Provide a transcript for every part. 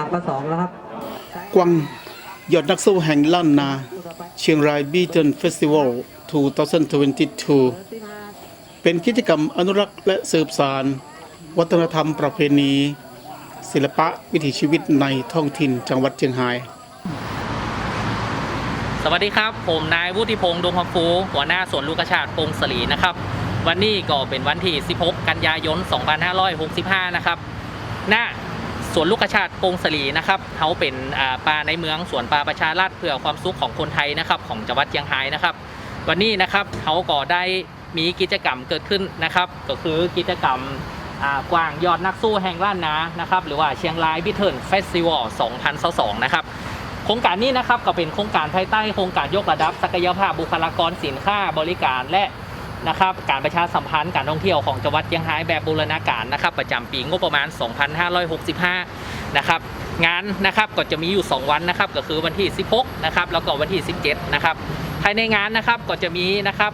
อ่างก็สองแล้วครับกวางยอดนักสู้แห่งล้านนา เชียงรายบีเทิลเฟสติวัล 2022 เป็นกิจกรรมอนุรักษ์และสืบสาน วัฒนธรรมประเพณี ศิลปะวิถีชีวิตในท้องถิ่นจังหวัดเชียงราย สวัสดีครับ ผมนายวุฒิพงษ์ดวงคำฟู หัวหน้าสวนลูกกระชาติปงสลีนะครับ วันนี้ก็เป็นวันที่ 16 กันยายน 2565 นะครับ ณ สวนลูกกระชาติปงสลีนะครับเขาเป็นป่าในเมืองสวนป่าประชาราษฎร์เพื่อความสุขของคนไทยนะครับของจังหวัดเชียงรายนะครับ วันนี้นะครับเขาก็ได้มีกิจกรรมเกิดขึ้นนะครับ ก็คือกิจกรรมกวางยอดนักสู้แห่งล้านนานะครับหรือว่าเชียงรายบิทเทิลเฟสติวัล2022นะครับโครงการนี้นะครับก็เป็นโครงการภายใต้โครงการยกระดับศักยภาพบุคลากรสินค้าบริการและ นะครับการประชาสัมพันธ์การท่องเที่ยวของจังหวัดเชียงรายแบบบูรณาการนะครับประจำปีงบประมาณ 2565 นะครับงานนะครับก็จะมีอยู่ 2 วันนะครับก็คือวันที่ 16 นะครับแล้วก็วันที่ 17 นะครับภายในงานนะครับก็จะมีนะครับ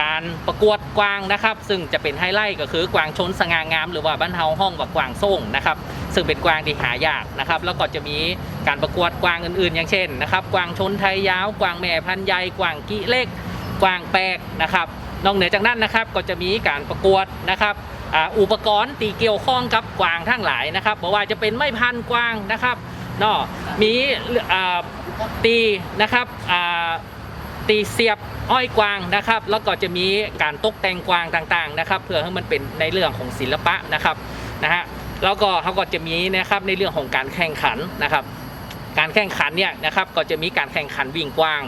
การประกวดกวางนะครับ ซึ่งจะเป็นไฮไลท์ก็คือกวางชนสง่างาม หรือว่าบ้านเฮาห้องว่ากวางส่งนะครับ ซึ่งเป็นกวางที่หายากนะครับ แล้วก็จะมีการประกวดกวางอื่นๆ อย่างเช่นนะครับ กวางชนไทยยาว กวางแม่พันใหญ่กวางกิเล็ก กวางแปลกนะครับนอกเหนือจากนั้นนะครับก็จะมีการประกวดนะครับอ,อุปกรณ์ตีเกี่ยวข้องกับกวางทั้งหลายนะครับบอกว่าจะเป็นไม้พันกวางนะครับนาะมีตีนะครับตีเสียบอ้อยกวางนะครับ แล้วก็จะมีการตกแต่งกวางต่างๆนะครับ เพื่อให้มันเป็นในเรื่องของศิลปะนะครับนะฮะแล้วก็เขาก็จะมีนะครับในเรื่องของการแข่งขันนะครับ การแข่งขันเนี่ยนะครับก็จะมีการแข่งขันวิ่งกวาง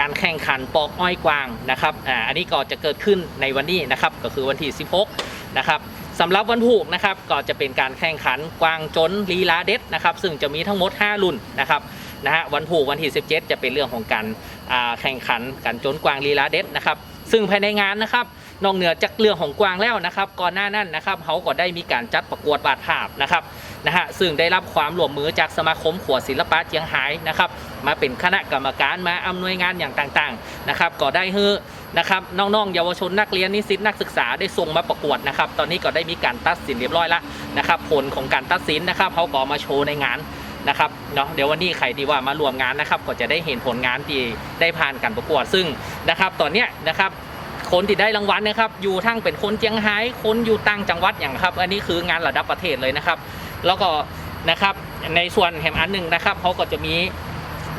การแข่งขันปอกอ้อยกวางนะครับอ่าอันนี้ก็จะเกิดขึ้นในวันนี้นะครับก็คือวันที่ 16 นะครับสำหรับวันผูกนะครับก็จะเป็นการแข่งขันกวางจนลีลาเด็ดนะครับซึ่งจะมีทั้งหมด 5 รุ่นนะครับนะฮะวันผูกวันที่ 17 จะเป็นเรื่องของการอ่าแข่งขันการจนกวางลีลาเด็ดนะครับซึ่งภายในงานนะครับนอกเหนือจากเรื่องของกวางแล้วนะครับ ก่อนหน้านั้นนะครับเขาก็ได้มีการจัดประกวดวาดภาพนะครับ นะฮะซึ่งได้รับความร่วมมือจากสมาคมขวดศิลปะเจียงไฮ้นะครับมาเป็นคณะกรรมการมาอำนวยงานอย่างต่างๆนะครับก็ได้ฮือนะครับน้องๆเยาวชนนักเรียนนิสิตนักศึกษาได้ส่งมาประกวดนะครับตอนนี้ก็ได้มีการตัดสินเรียบร้อยแล้วนะครับผลของการตัดสินนะครับเขาก็เอามาโชว์ในงานนะครับเนาะเดี๋ยววันนี้ใครที่ว่ามารวมงานนะครับก็จะได้เห็นผลงานที่ได้ผ่านการประกวดซึ่งนะครับตอนเนี้ยนะครับคนที่ได้รางวัลนะครับอยู่ทั้งเป็นคนเจียงไฮ้คนอยู่ต่างจังหวัดอย่างครับ อันนี้คืองานระดับประเทศเลยนะครับ แล้วก็นะครับในส่วนแห่งอันหนึ่งนะครับเขาก็จะมี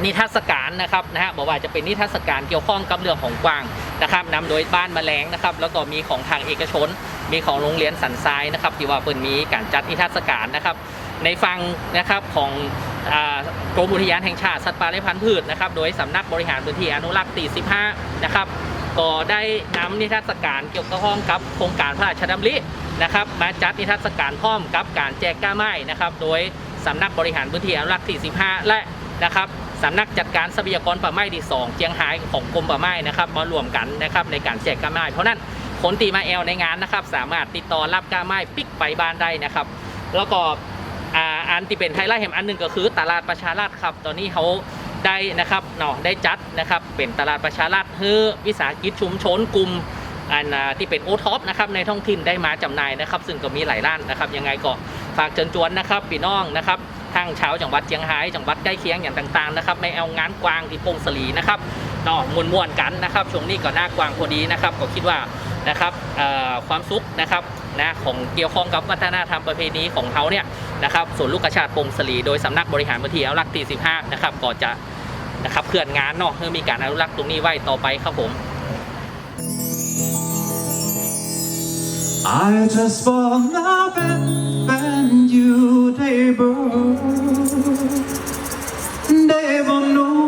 นิทรรศการนะครับนะฮะบอกว่าจะเป็นนิทรรศการเกี่ยวข้องกับเรื่องของกวางนะครับนำโดยบ้านแมลงนะครับ แล้วก็มีของทางเอกชน มีของโรงเรียนสันทรายนะครับ ที่ว่าเปิดมีการจัดนิทรรศการนะครับ ในฟังนะครับของอกรมอุทยานแห่งชาติสัตว์ป่าและพันธุ์พืชนะครับ โดยสำนักบริหารพื้นที่อนุรักษ์ตี15นะครับ ก็ได้นำนิทรรศการเกี่ยวกับข้องกับโครงการพระราชดำริ นะครับมาจัดนิทรรศการพร้อมกับการแจกก้าไม้นะครับ โดยสำนักบริหารพื้นที่อนุรักษ์ที่15 และนะครับสำนักจัดการทรัพยากรป่าไม้ที่ 2เจียงไฮ้ของกรมป่าไม้นะครับมารวมกันนะครับในการแจกก้าไม้เพราะนั้นคนตีมาแอลในงานนะครับ สามารถติดต่อรับก้าไม้ปิกไปบ้านได้นะครับ แล้วก็อ,อันที่เป็นไฮไลท์แห่งอันหนึ่งก็คือตลาดประชาราษฎร์ครับ ตอนนี้เขาได้นะครับเนาะได้จัดนะครับเป็นตลาดประชาราษฎร์เพื่อวิสาหกิจชุมชนกลุ่ม อันที่เป็นโอท็อปนะครับในท้องถิ่นได้มาจำหน่ายนะครับ ซึ่งก็มีหลายร้านนะครับยังไงก็ฝากเชิญชวนนะครับพี่น้องนะครับทางชาวจังหวัดเชียงรายจังหวัดใกล้เคียงอย่างต่างๆนะครับไม่เอางานกวางที่ปงสลีนะครับนาะมวนๆกันนะครับช่วงนี้ก็หน้ากวางพอดีนะครับก็คิดว่านะครับความสุขนะครับนะของเกี่ยวข้องกับวัฒนธรรมประเพณีของเขาเนี่ยนะครับส่วนลูกกระชาติปงสลีโดยสำนักบริหารพื้นที่อนุรักษ์ที่15นะครับก็จะนะครับเคลื่อนงานเนาะเพื่อมีการอนุรักษ์ตรงนี้ไว้ต่อไปครับผม I just wanna bend, bend you, they burn. They will know.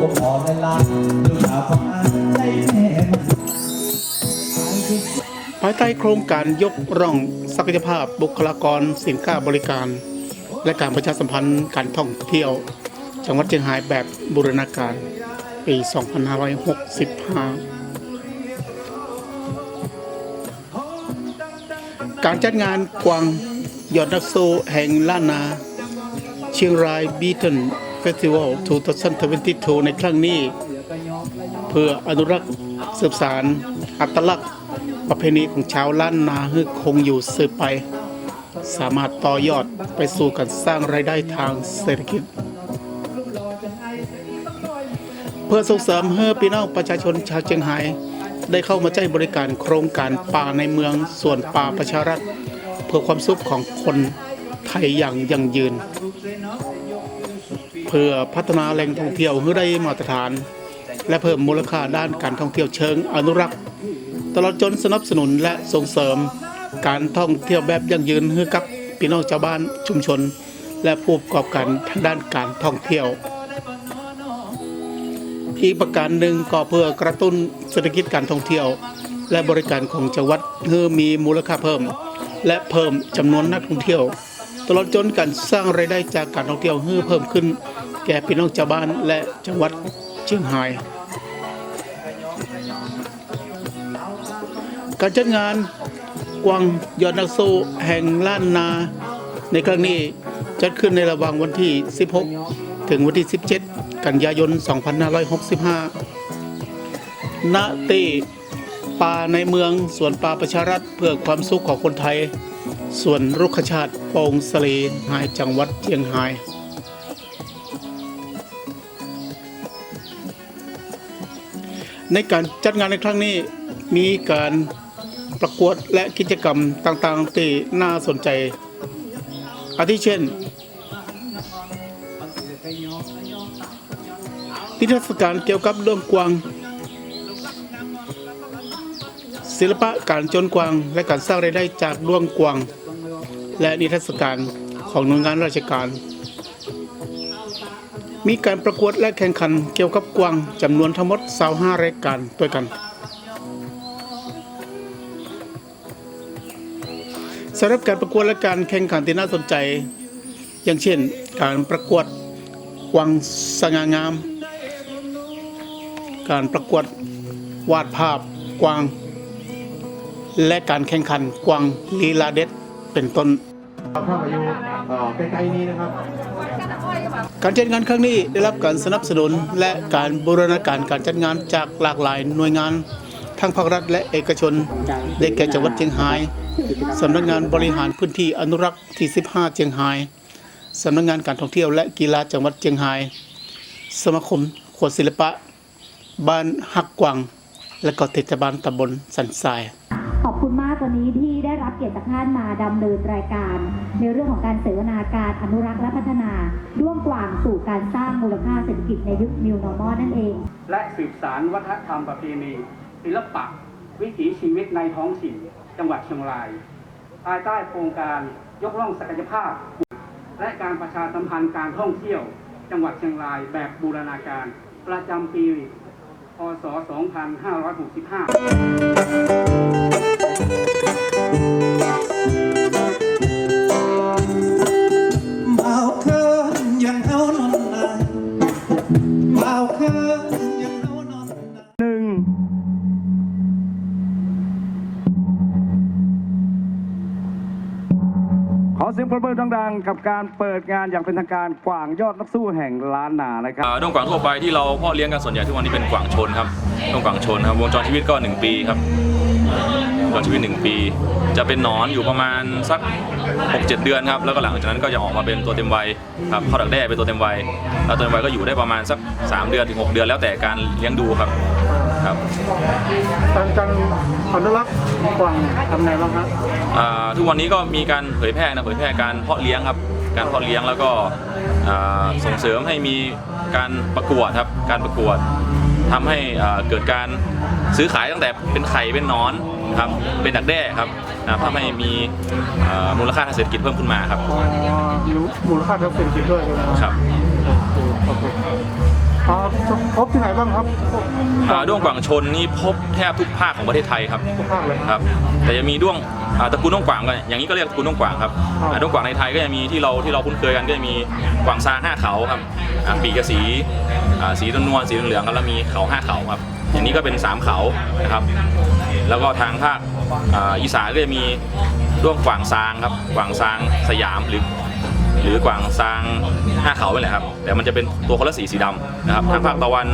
ผมขอในลาลูกสาวของอาใจแม่มันภายใต้โครงการยกร่องศักยภาพบุคลากรสินค้าบริการ และการประชาสัมพันธ์การท่องเที่ยว จังหวัดเชียงรายแบบบูรณาการ ปี 2565การจัดงานกวางยอดนักโซแห่งล้านนา เชียงรายบีทน เฟสติวัล2022 ในครั้งนี้ เพื่ออนุรักษ์สืบสารอัตลักษณ์ประเพณีของชาวล้านนาให้คงอยู่สืบไป สามารถต่อยอดไปสู่การสร้างรายได้ทางเศรษฐกิจ เพื่อส่งเสริมให้พี่น้องประชาชนชาวเชียงรายได้เข้ามาใช้บริการโครงการป่าในเมืองส่วนป่าประชารัฐ เพื่อความสุขของคนไทยอย่างยั่งยืน เพื่อพัฒนาแหล่งท่องเที่ยวให้ได้มาตรฐาน และเพิ่มมูลค่าด้านการท่องเที่ยวเชิงอนุรักษ์ ตลอดจนสนับสนุนและส่งเสริม การท่องเที่ยวแบบยั่งยืนให้กับพี่น้องชาวบ้านชุมชน และผู้ประกอบการทางด้านการท่องเที่ยว อีกประการหนึ่งก็เพื่อกระตุ้นเศรษฐกิจการท่องเที่ยว และบริการของจังหวัดให้มีมูลค่าเพิ่ม และเพิ่มจำนวนนักท่องเที่ยว ตลอดจนการสร้างรายได้จากการท่องเที่ยวให้เพิ่มขึ้น แก่พี่น้องชาวบ้านและจังหวัดเชียงราย การจัดงานกวางยอดนักสู้แห่งล้านนา ในครั้งนี้จัดขึ้นในระหว่างวันที่ 16 ถึงวันที่ 17 กันยายน 2565 ณตีป่าในเมืองสวนป่าประชารัฐเพื่อความสุขของคนไทย ส่วนรุกขชาติโปงสลีหายจังหวัดเชียงราย ในการจัดงานในครั้งนี้มีการประกวดและกิจกรรมต่างๆที่น่าสนใจ อาทิเช่นนิทรรศการเกี่ยวกับเรื่องกวาง ศิลปะการจนกวางและการสร้างรายได้จากดวงกวาง และนิทรรศการของหน่วยงานราชการ มีการประกวดและแข่งขันเกี่ยวกับกวางจำนวนทั้งหมด25รายการด้วยกันสำหรับการประกวดและการแข่งขันที่น่าสนใจ อย่างเช่น การประกวดกวางสง่างาม การประกวดวาดภาพกวาง และการแข่งขันกวางลีลาเด็ดเป็นต้นภาพอยู่ใกล้ๆนี้นะครับ การจัดงานครั้งนี้ได้รับการสนับสนุนและการบูรณาการการจัดงานจากหลากหลายหน่วยงานทั้งภาครัฐและเอกชน ได้แก่จังหวัดเชียงรายสำนักงานบริหารพื้นที่อนุรักษ์ที่ 15 เชียงรายสำนักงานการท่องเที่ยวและกีฬาจังหวัดเชียงราย สมาคมขวดศิลปะ บ้านหักกวางและก็เทศบาลตำบลสันทราย ขอบคุณมากวันนี้ที่ได้รับเกียรติจากท่านมาดำเนินรายการ ในเรื่องของการเสวนาการอนุรักษ์และพัฒนาด้วงกว่างสู่การสร้างมูลค่าเศรษฐกิจในยุค New Normal นั่นเอง และสืบสารวัฒนธรรมประเพณีศิลปะ วิถีชีวิตในท้องถิ่น จังหวัดเชียงราย ภายใต้โครงการยกล่องศักยภาพ และการประชาสัมพันธ์การท่องเที่ยว จังหวัดเชียงรายแบบบูรณาการ ประจำปีพศ 2565 บ่าวเคินยังเอานอนนายบ่งขอเสียงปรบมือดังๆ กับการเปิดงานอย่างเป็นทางการกว่างยอดนักสู้แห่งล้านนานะครับ อ่าด้วงกวางทั่วไปที่เราเพ่อเลี้ยงกันส่วนใหญ่ทุกวันนี้เป็นกวางชนครับด้วงกวางชนครับ วงจรชีวิตก็ 1 ปีครับ วงจรชีวิต 1 ปี จะเป็นหนอนอยู่ประมาณสัก 6-7 เดือนครับ แล้วก็หลังจากนั้นก็จะออกมาเป็นตัวเต็มวัยครับเข้าดักแด้เป็นตัวเต็มวัยแล้วตัวเต็มวัยก็อยู่ได้ประมาณสัก 3 เดือนถึง 6 เดือนแล้วแต่การเลี้ยงดูครับครับการการอนุรักษ์กวางทำไงบ้างครับอ่าทุกวันนี้ก็มีการเผยแพร่นะเผยแพร่การเพาะเลี้ยงครับการเพาะเลี้ยงแล้วก็อ่าส่งเสริมให้มีการประกวดครับการประกวด ทำให้อ่าเกิดการซื้อขายตั้งแต่เป็นไข่เป็นหนอนครับเป็นดักแด้ครับนะครับทำให้มีอ่ามูลค่าทางเศรษฐกิจเพิ่มขึ้นมาครับอ๋อมูลค่าทางเศรษฐกิจด้วยใช่ไหมครับโอเค อ๋อพบที่ไหนบ้างครับพบอ่าด้วงกวางชนนี่พบแทบทุกภาคของประเทศไทยครับทุกภาคเลย ครับแต่จะมีด้วงอ่าตระกูลด้วงกวางกันอย่างนี้ก็เรียกตระกูลด้วงกวางครับอ๋ออ่าด้วงกวางในไทยก็จะมีที่เราที่เราคุ้นเคยกันก็จะมีกวางซางห้าเขาครับอ่าปีกกระสีอ่าสีนวลๆสีเหลืองๆครับแล้วมีเขาห้าเขาครับ อย่างนี้ก็เป็นสามเขานะครับ แล้วก็ทางภาคอ่าอีสานก็จะมีด้วงกวางซางครับกวางซางสยามหรือ หรือกวางซางห้าเขาไปแหละครับ แต่มันจะเป็นตัวคนละสีสีดำนะครับทางภาคตะวัน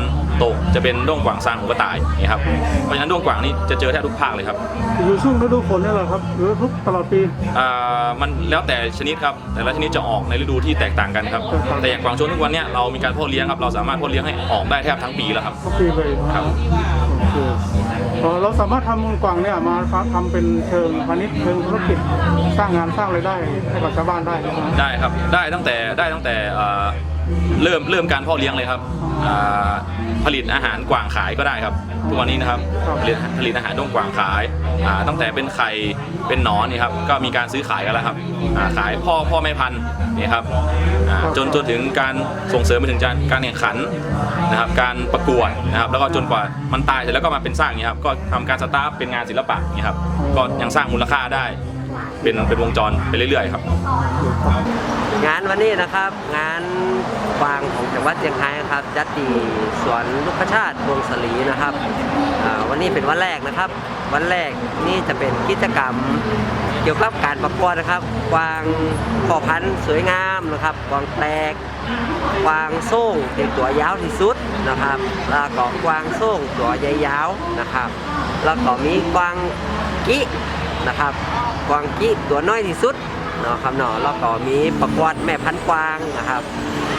ตกจะเป็นด้วงกวางซางหัวกระต่ายนี่ครับเพราะฉะนั้นด้วงกวางนี่จะเจอแทบทุกภาคเลยครับอยู่ช่วงฤดูฝนนี่เหรอครับหรือทุกตลอดปีอ่ามันแล้วแต่ชนิดครับแต่ละชนิดจะออกในฤดูที่แตกต่างกันครับแต่อย่างกวางโจนทุกวันเนี้ยเรามีการเพาะเลี้ยงครับเราสามารถเพาะเลี้ยงให้ออกได้แทบทั้งปีแล้วครับทุกปีเลยครับโอ เราสามารถทำกวางเนี่ยมาทำเป็นเชิงพาณิชย์เชิงธุรกิจสร้างงานสร้างรายได้ให้กับชาวบ้านได้ไหมครับได้ครับได้ตั้งแต่ได้ตั้งแต่เริ่มเริ่มการเพาะเลี้ยงเลยครับ ผลิตอาหารกวางขายก็ได้ครับทุกวันนี้นะครับผลิตผลิตอาหารด้วงกวางขายอ่าตั้งแต่เป็นไข่เป็นหนอนนี่ครับก็มีการซื้อขายกันแล้วครับอ่าขายพ่อพ่อแม่พันธุ์นี่ครับอ่าจนจนถึงการส่งเสริมไปถึงการการแข่งขันนะครับการประกวดนะครับแล้วก็จนกว่ามันตายเสร็จแล้วก็มาเป็นสร้างอย่างนี้ครับก็ทำการสตาร์ทเป็นงานศิลปะอย่างนี้ครับก็ยังสร้างมูลค่าได้ เป็นเป็นวงจรไปเรื่อยๆครับ งานวันนี้นะครับ งานกวางของจังหวัดเชียงรายนะครับจัดที่สวนลูกชาติวงศลีนะครับวันนี้เป็นวันแรกนะครับ วันแรกนี่จะเป็นกิจกรรมเกี่ยวกับการประกวดนะครับกวางพ่อพันธุ์สวยงามนะครับกวางแปลกกวางโซ่งเป็นตัวยาวที่สุดนะครับ แล้วก็กวางโซ่งตัวใหญ่ยาวนะครับ แล้วก็มีกวางกินะครับ กวางกิตัวน้อยที่สุด เนาะครับเนาะแล้วก็มีประกวดแม่พันกวางนะครับ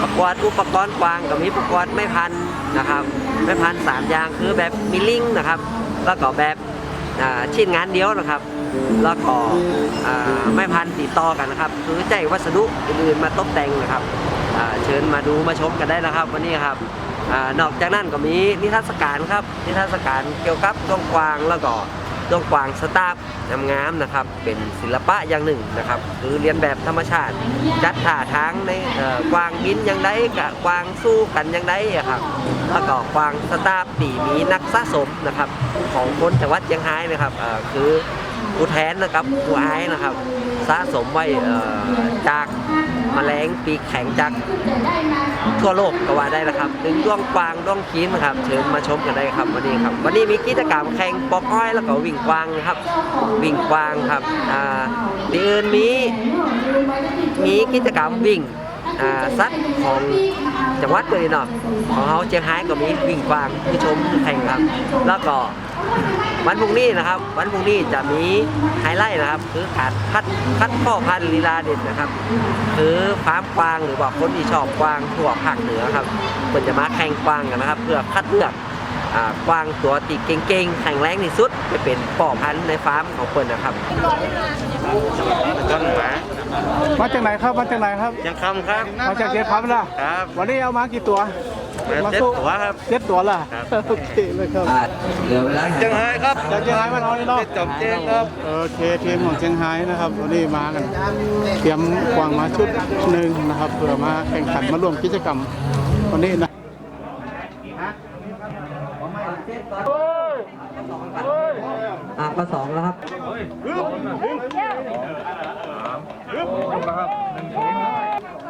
ประกวดอุปกรณ์กวางก็มีประกวดแม่พันนะครับแม่พันสามอย่างคือแบบมีลิงนะครับ แล้วก็แบบชิ้นงานเดียวนะครับ แล้วก็แม่พันติดต่อกันนะครับ คือใจวัสดุอื่นๆมาตกแต่งนะครับเชิญมาดูมาชมกันได้นะครับ วันนี้ครับอนอกจากนั้นก็มีนิทรรศการครับนิทรรศการเกี่ยวกับดวงกวางแล้วก็ ดวงกวางสตาร์ฟงามนะครับ เป็นศิลปะอย่างหนึ่งนะครับ คือเรียนแบบธรรมชาติ จัดท่าทางในกวางบินย่างไดกับกวางสู้กันย่างไดอะครับแล้วก็กวางสตาร์ฟปีมีนักสะสมนะครับ ของคนจังหวัดเชียงรายนะครับคือผู้แทนนะครับผู้อายนะครับ สะสมไว้จาก มแมลงปีกแข็งจากทั่วโลกก็ว่าได้นะครับถึงด้วงกวางด้วงคีนนะครับเชิญมาชมกันได้ครับวันนี้ครับ วันนี้มีกิจกรรมแข่งปอกอ้อยแล้วก็วิ่งกวางครับ วิ่งกวางครับอ่าที่อื่นมีมีกิจกรรมวิ่งอ่าสัตว์ของจังหวัดเลยเนาะของเขาเชียงรายก็มีวิ่งกวางที่ชมแข่งครับ แล้วก็ วันพรุ่งนี้นะครับ วันพรุ่งนี้จะมีไฮไลท์นะครับ คือการคัดคัดพ่อพันธุ์ลีลาเด่นนะครับคือฟาร์มกวางหรือว่าคนที่ชอบกวางทั่วภาคเหนือครับเพิ่นจะมาแข่งกวางกันนะครับ เพื่อคัดเลือกอ่ากวางตัวตีเก่งๆแข็งแรงที่สุดไปเป็นป่อพันธุ์ในฟาร์มของเพิ่นนะครับต้นหมามาจากไหนครับมาจากไหนครับยังคำครับมาจากเชียงคำล่ะครับวันนี้เอามากี่ตัวมา เจ็ดตัวครับเจ็ดตัวล่ะโอเคเลยครับเหลือเวลาเชียงรายครับจากเชียงรายมาเอานี่เนาะจอมเจียงครับโอเคทีมของเชียงรายนะครับวันนี้มากันเตรียมกวางมาชุดหนึ่งนะครับเพื่อมาแข่งขันมาร่วมกิจกรรมวันนี้นะอะก็สองแล้วครับนี่ คร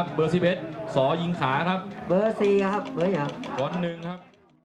ับเบอร์11สอยิงขาครับ เบอร์สี่ครับ เบอร์อย่างบอลหนึ่งครับ